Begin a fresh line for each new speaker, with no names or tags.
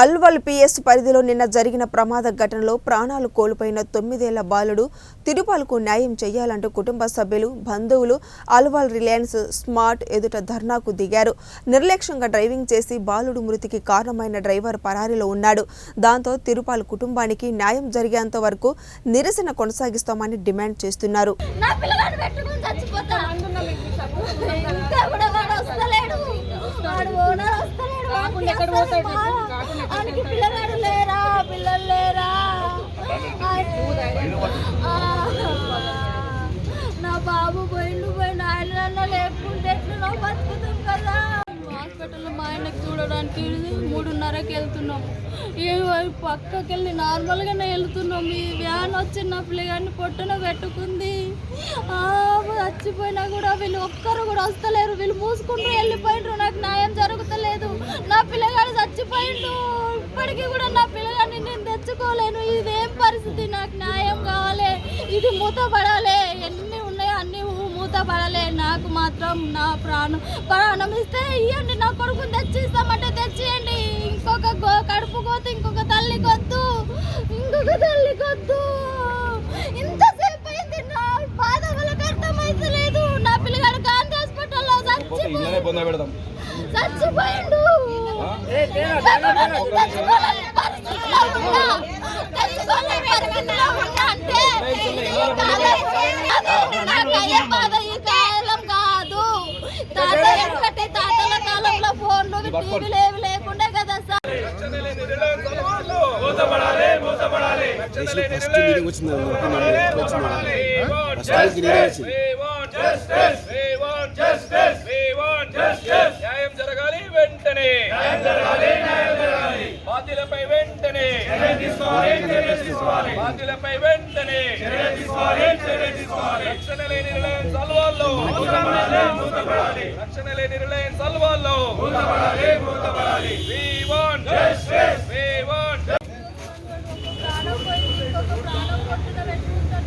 Alwal PS పరిధిలో నిన్న జరిగిన ప్రమాద ఘటనలో ప్రాణాలు కోల్పోయిన తొమ్మిదేళ్ళ బాలుడు తిరుపాలకు న్యాయం చేయాలంటూ కుటుంబ సభ్యులు బంధువులు అల్వాల్ రిలయన్స్ స్మార్ట్ ఎదుట ధర్నాకు దిగారు. నిర్లక్ష్యంగా డ్రైవింగ్ చేసి బాలుడు మృతికి కారణమైన డ్రైవర్ పరారీలో ఉన్నాడు. దాంతో తిరుపాల్ కుటుంబానికి న్యాయం జరిగేంత వరకు నిరసన కొనసాగిస్తామని డిమాండ్ చేస్తున్నారు.
నా పిల్లగాడు పెట్టుకుని చచ్చిపోతా. ఇంకా కూడా వాడు వస్తలేడు. వాడు ఓనర్ వస్తలేడు. దానికి పిల్లగాడు లేరా? పిల్లలు లేరా? నా బాబు పోయిండు పోయిన ఆయన లేకుంటే ఎట్లా బతుకుతాం కదా? హాస్పిటల్లో మా ఆయనకు చూడడానికి మూడున్నరకి వెళ్తున్నాం. ఏ పక్కకి వెళ్ళి నార్మల్గానే వెళ్తున్నాం. ఈ వ్యాన్ వచ్చి నా పిల్లగాడిని పొట్టున పెట్టుకుంది. చచ్చిపోయినా కూడా వీళ్ళు ఒక్కరు కూడా వస్తలేరు. వీళ్ళు మూసుకుంటూ వెళ్ళిపోయిండ్రు. నాకు న్యాయం జరుగుతలేదు. నా పిల్లగాడు చచ్చిపోయిండు. ఇప్పటికీ కూడా నా పిల్లగాడిని నేను తెచ్చుకోలేను. ఇదేం పరిస్థితి? నాకు న్యాయం కావాలి. ఇది మూతపడాలి. ఎన్ని ఉన్నాయో అన్ని మూతపడాలి. నాకు మాత్రం నా ప్రాణం ప్రాణం ఇస్తే ఇవ్వండి నా కొడుకుని తెచ్చి ఇస్తామంటే తెచ్చియండి. ఇంకొక గో కడుపు కోత ఇంకొక తల్లి కొద్దు. ఇంకొక తల్లి కొద్దు. ఇంతసేపు అయింది. నా బాధ వాళ్ళకి అర్థమైతలేదు. నా పిల్లగాడు గాంధీ హాస్పిటల్లో
పెడదాం.
చచ్చిపోయిండు కాదు, తాత ఎందుకంటే తాతల కాలంలో ఫోన్లు టీవీలు ఏవి లేకుండే కదా సార్
ఫస్ట్ మీటింగ్ వచ్చింది ఫస్ట్ వచ్చింది
వెంటనే బాధ్యులపై వెంటనే. బాధ్యులపై వెంటనే. రక్షణ లేని రిలయన్స్ అల్వాల్లో రక్షణ లేని రిలయన్స్ అల్వాల్లో
ప్రాణం పోయింది, ఇంకొక ప్రాణం పొట్టున పెట్టుకుంటున్నారు